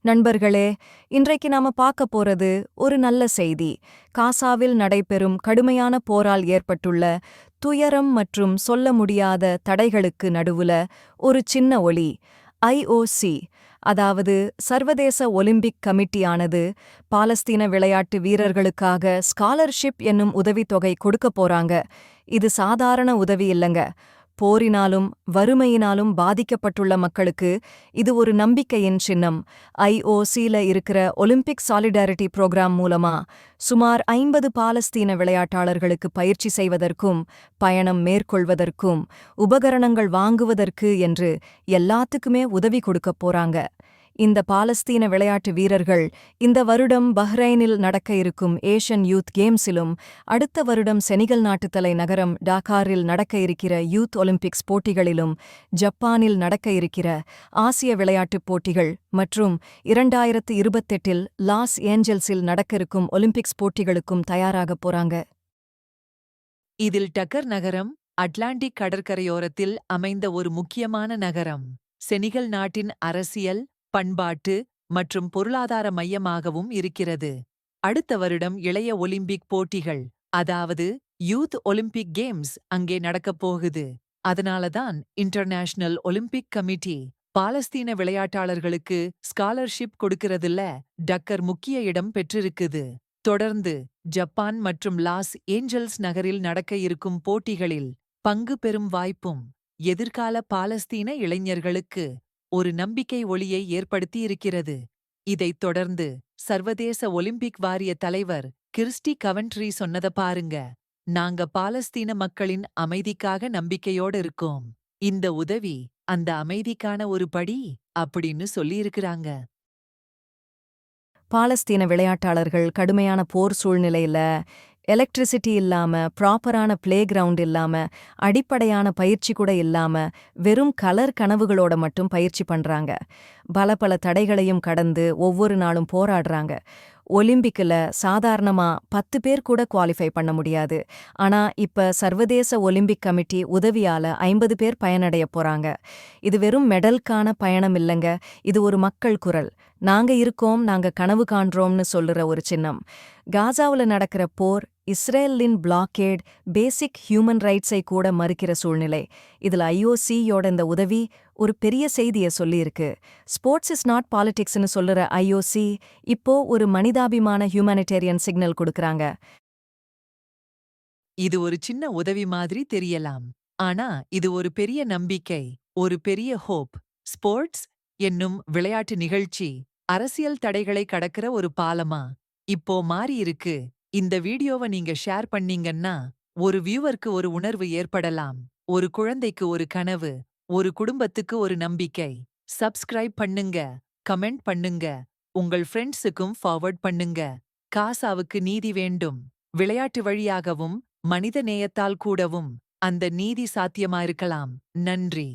நண்பர்களே இன்றைக்கு நாம பார்க்க போறது ஒரு நல்ல செய்தி. காசாவில் நடைபெறும் கடுமையான போரால் ஏற்பட்டுள்ள துயரம் மற்றும் சொல்ல முடியாத தடைகளுக்கு நடுவுல ஒரு சின்ன ஒளி ஐஓசி அதாவது சர்வதேச ஒலிம்பிக் கமிட்டியானது பாலஸ்தீன விளையாட்டு வீரர்களுக்காக ஸ்காலர்ஷிப் என்னும் உதவித்தொகை கொடுக்க போறாங்க. இது சாதாரண உதவி இல்லைங்க. போரினாலும் வறுமையினாலும் பாதிக்கப்பட்டுள்ள மக்களுக்கு இது ஒரு நம்பிக்கையின் சின்னம். ஐஓசில இருக்கிற ஒலிம்பிக் சாலிடாரிட்டி புரோகிராம் மூலமா சுமார் ஐம்பது பாலஸ்தீன விளையாட்டாளர்களுக்கு பயிற்சி செய்வதற்கும் பயணம் மேற்கொள்வதற்கும் உபகரணங்கள் வாங்குவதற்கு என்று எல்லாத்துக்குமே உதவி கொடுக்கப் போறாங்க. இந்த பாலஸ்தீன விளையாட்டு வீரர்கள் இந்த வருடம் பஹ்ரைனில் நடக்க இருக்கும் ஏஷியன் யூத் கேம்ஸிலும் அடுத்த வருடம் செனிகல் நாட்டுத்தலை நகரம் டாக்காரில் நடக்க இருக்கிற யூத் ஒலிம்பிக்ஸ் போட்டிகளிலும் ஜப்பானில் நடக்க இருக்கிற ஆசிய விளையாட்டுப் போட்டிகள் மற்றும் இரண்டாயிரத்து இருபத்தெட்டில் லாஸ் ஏஞ்சல்ஸில் நடக்க இருக்கும் ஒலிம்பிக்ஸ் போட்டிகளுக்கும் தயாராகப் போறாங்க. இதில் டக்கர் நகரம் அட்லாண்டிக் கடற்கரையோரத்தில் அமைந்த ஒரு முக்கியமான நகரம் செனிகல் நாட்டின் அரசியல் பண்பாட்டு மற்றும் பொருளாதார மையமாகவும் இருக்கிறது. அடுத்த வருடம் இளைய ஒலிம்பிக் போட்டிகள் அதாவது யூத் ஒலிம்பிக் கேம்ஸ் அங்கே நடக்கப் போகுது. அதனாலதான் இன்டர்நேஷனல் ஒலிம்பிக் கமிட்டி பாலஸ்தீன விளையாட்டாளர்களுக்கு ஸ்காலர்ஷிப் கொடுக்கறதில்ல டக்கர் முக்கிய இடம் பெற்றிருக்குது. தொடர்ந்து ஜப்பான் மற்றும் லாஸ் ஏஞ்சல்ஸ் நகரில் நடக்க இருக்கும் போட்டிகளில் பங்கு பெறும் வாய்ப்பும் எதிர்கால பாலஸ்தீன இளைஞர்களுக்கு ஒரு நம்பிக்கை ஒளியை ஏற்படுத்தியிருக்கிறது. இதைத் தொடர்ந்து சர்வதேச ஒலிம்பிக் வாரிய தலைவர் கிறிஸ்டி கவன்ட்ரி சொன்னத பாருங்க. நாங்க பாலஸ்தீன மக்களின் அமைதிக்காக நம்பிக்கையோடு இருக்கோம். இந்த உதவி அந்த அமைதிக்கான ஒரு படி அப்படின்னு சொல்லியிருக்கிறாங்க. பாலஸ்தீன விளையாட்டாளர்கள் கடுமையான போர் சூழ்நிலையில எலக்ட்ரிசிட்டி இல்லாம ப்ராப்பரான பிளே கிரவுண்ட் இல்லாம அடிப்படையான பயிற்சி கூட இல்லாம வெறும் கலர் கனவுகளோட மட்டும் பயிற்சி பண்றாங்க. பல பல தடைகளையும் கடந்து ஒவ்வொரு நாளும் போராடுறாங்க. ஒலிம்பிக்கில் சாதாரணமா பத்து பேர் கூட குவாலிஃபை பண்ண முடியாது. ஆனா இப்ப சர்வதேச ஒலிம்பிக் கமிட்டி உதவியால ஐம்பது பேர் பயனடைய போறாங்க. இது வெறும் மெடலுக்கான பயணம் இல்லைங்க. இது ஒரு மக்கள் குரல். நாங்க இருக்கோம் நாங்க கனவு காண்றோம்னு சொல்லுற ஒரு சின்னம். காசாவில் நடக்கிற போர் இஸ்ரேலின் பிளாக்கேட் பேசிக் ஹியூமன் ரைட்ஸை கூட மறுக்கிற சூழ்நிலை. இதுல ஐஓசியோட இந்த உதவி ஒரு பெரிய செய்திய சொல்லியிருக்கு. ஸ்போர்ட்ஸ் இஸ் நாட் பாலிடிக்ஸ்னு சொல்லுற ஐஓசி இப்போ ஒரு மனிதாபிமான ஹியூமனிடேரியன் சிக்னல் கொடுக்கறாங்க. இது ஒரு சின்ன உதவி மாதிரி தெரியலாம். ஆனா இது ஒரு பெரிய நம்பிக்கை ஒரு பெரிய ஹோப் ஸ்போர்ட்ஸ் என்னும் விளையாட்டு நிகழ்ச்சி அரசியல் தடைகளை கடக்கிற ஒரு பாலமா? இப்போ மாறியிருக்கு. இந்த வீடியோவை நீங்க ஷேர் பண்ணீங்கன்னா ஒரு வியூவருக்கு ஒரு உணர்வு ஏற்படலாம் ஒரு குழந்தைக்கு ஒரு கனவு ஒரு குடும்பத்துக்கு ஒரு நம்பிக்கை. சப்ஸ்கிரைப் பண்ணுங்க கமெண்ட் பண்ணுங்க உங்கள் ஃப்ரெண்ட்ஸுக்கும் ஃபார்வர்ட் பண்ணுங்க. காசாவுக்கு நீதி வேண்டும் விளையாட்டு வழியாகவும் மனித நேயத்தால் கூடவும் அந்த நீதி சாத்தியமாயிருக்கலாம் நன்றி.